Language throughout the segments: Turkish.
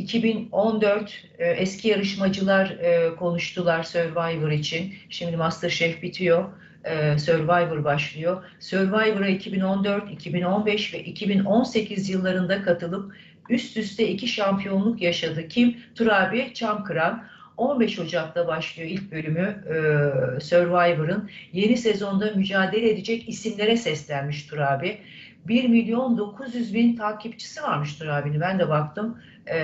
2014 e, eski yarışmacılar e, konuştular Survivor için. Şimdi MasterChef bitiyor. e, Survivor başlıyor. Survivor'a 2014, 2015 ve 2018 yıllarında katılıp üst üste iki şampiyonluk yaşadı. Kim? Turabi Çamkıran. 15 Ocak'ta başlıyor ilk bölümü e, Survivor'ın. Yeni sezonda mücadele edecek isimlere seslenmiş Turabi. 1 milyon 900 bin takipçisi varmış Turabi'nin. Ben de baktım. E,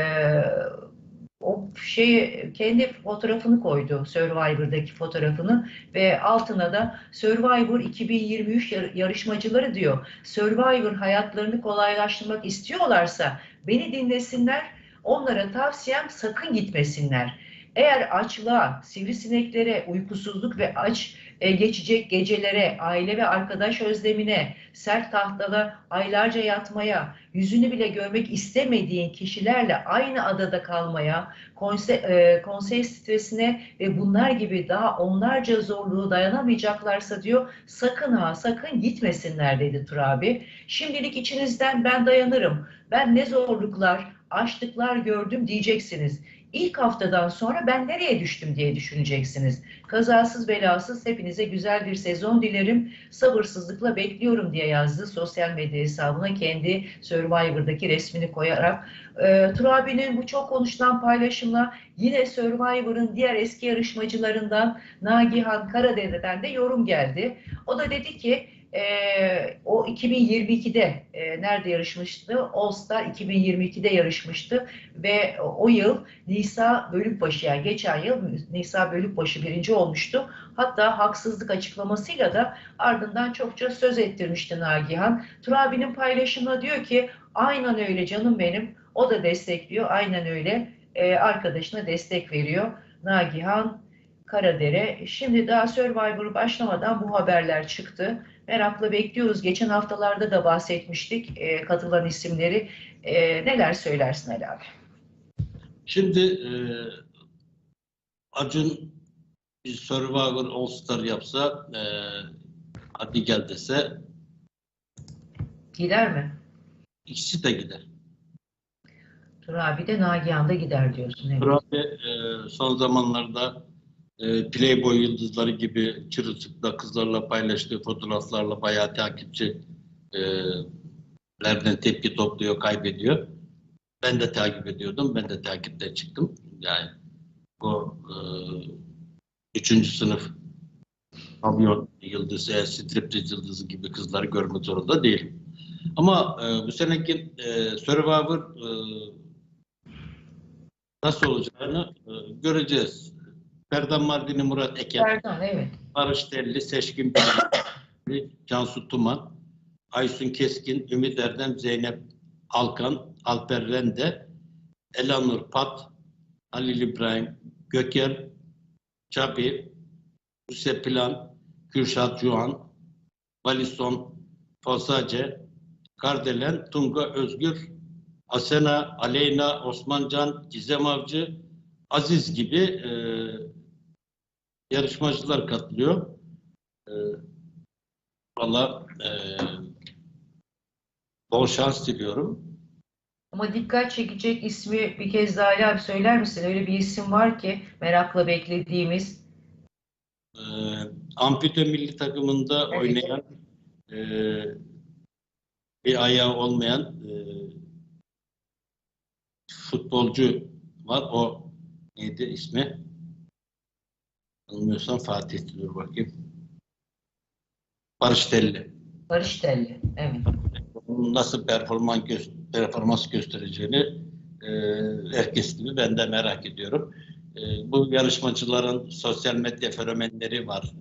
o şey kendi fotoğrafını koydu Survivor'daki fotoğrafını ve altına da Survivor 2023 yar- yarışmacıları diyor. Survivor hayatlarını kolaylaştırmak istiyorlarsa beni dinlesinler. Onlara tavsiyem sakın gitmesinler. Eğer açlığa, sivrisineklere, uykusuzluk ve aç e, geçecek gecelere, aile ve arkadaş özlemine, sert tahtada aylarca yatmaya, yüzünü bile görmek istemediğin kişilerle aynı adada kalmaya, konse, e, konsey stresine ve bunlar gibi daha onlarca zorluğu dayanamayacaklarsa diyor sakın ha sakın gitmesinler dedi Turabi. Şimdilik içinizden ben dayanırım. Ben ne zorluklar, açlıklar gördüm diyeceksiniz. İlk haftadan sonra ben nereye düştüm diye düşüneceksiniz. Kazasız belasız hepinize güzel bir sezon dilerim. Sabırsızlıkla bekliyorum diye yazdı sosyal medya hesabına kendi Survivor'daki resmini koyarak. E, Turabi'nin bu çok konuşulan paylaşımla yine Survivor'ın diğer eski yarışmacılarından Nagihan Karadere'den de yorum geldi. O da dedi ki e, o 2022'de e, nerede yarışmıştı? All Star 2022'de yarışmıştı ve o yıl Nisa Bölükbaşı yani geçen yıl Nisa Bölükbaşı birinci olmuştu. Hatta haksızlık açıklamasıyla da ardından çokça söz ettirmişti Nagihan. Turabi'nin paylaşımına diyor ki aynen öyle canım benim. O da destekliyor. Aynen öyle. Ee, arkadaşına destek veriyor. Nagihan Karadere. Şimdi daha Survivor başlamadan bu haberler çıktı. Merakla bekliyoruz. Geçen haftalarda da bahsetmiştik e, katılan isimleri. E, neler söylersin Ali abi? Şimdi e, Acun bir Survivor All Star yapsa e, hadi gel dese Gider mi? ikisi de gider. Turabi de Nagihan da gider diyorsun. Evet. Turabi e, son zamanlarda e, Playboy yıldızları gibi çırılçıkla kızlarla paylaştığı fotoğraflarla bayağı takipçi e, lerden tepki topluyor, kaybediyor. Ben de takip ediyordum. Ben de takipte çıktım. Yani o e, üçüncü sınıf pavyon yıldızı, e, striptiz yıldızı gibi kızları görmek zorunda değilim. Ama e, bu seneki e, Survivor e, nasıl olacağını e, göreceğiz. Ferdan Mardini, Murat Eken, Erdoğan evet. Barış Telli, Seçkin Bilgi, Cansu Tuman, Aysun Keskin, Ümit Erdem, Zeynep Alkan, Alper Rende, Elanur Pat, Halil İbrahim, Göker, Çabi, Buse Plan, Kürşat Juan, Valison Fosace, Kardelen, Tunga Özgür, Asena, Aleyna, Osmancan, Gizem Avcı, Aziz gibi e, yarışmacılar katılıyor. E, Valla e, bol şans diliyorum. Ama dikkat çekecek ismi bir kez daha Ali abi söyler misin? Öyle bir isim var ki merakla beklediğimiz. E, ampute milli takımında Evet. oynayan e, bir ayağı olmayan e, futbolcu var. O neydi ismi? Anlıyorsam Fatih dur bakayım. Barış Telli. Barış Telli. Evet. Onun nasıl performans, gö- performans göstereceğini e, herkes gibi ben de merak ediyorum. E, bu yarışmacıların sosyal medya fenomenleri var.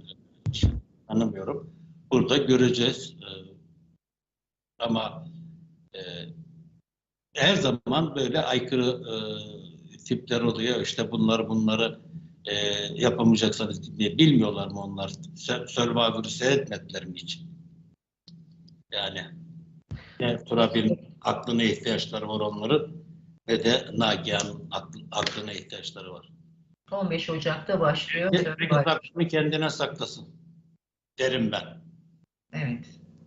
Hiç tanımıyorum. Burada göreceğiz. E, ama e, her zaman böyle aykırı e, tipler oluyor. İşte bunları bunları e, yapamayacaksınız diye bilmiyorlar mı onlar? Sur- Survivor'ı seyretmediler mi hiç? Yani ne Turabi'nin aklına ihtiyaçları var onların ve de Nagihan'ın akl- aklına ihtiyaçları var. 15 Ocak'ta başlıyor. Survivor. kendine saklasın derim ben. Evet.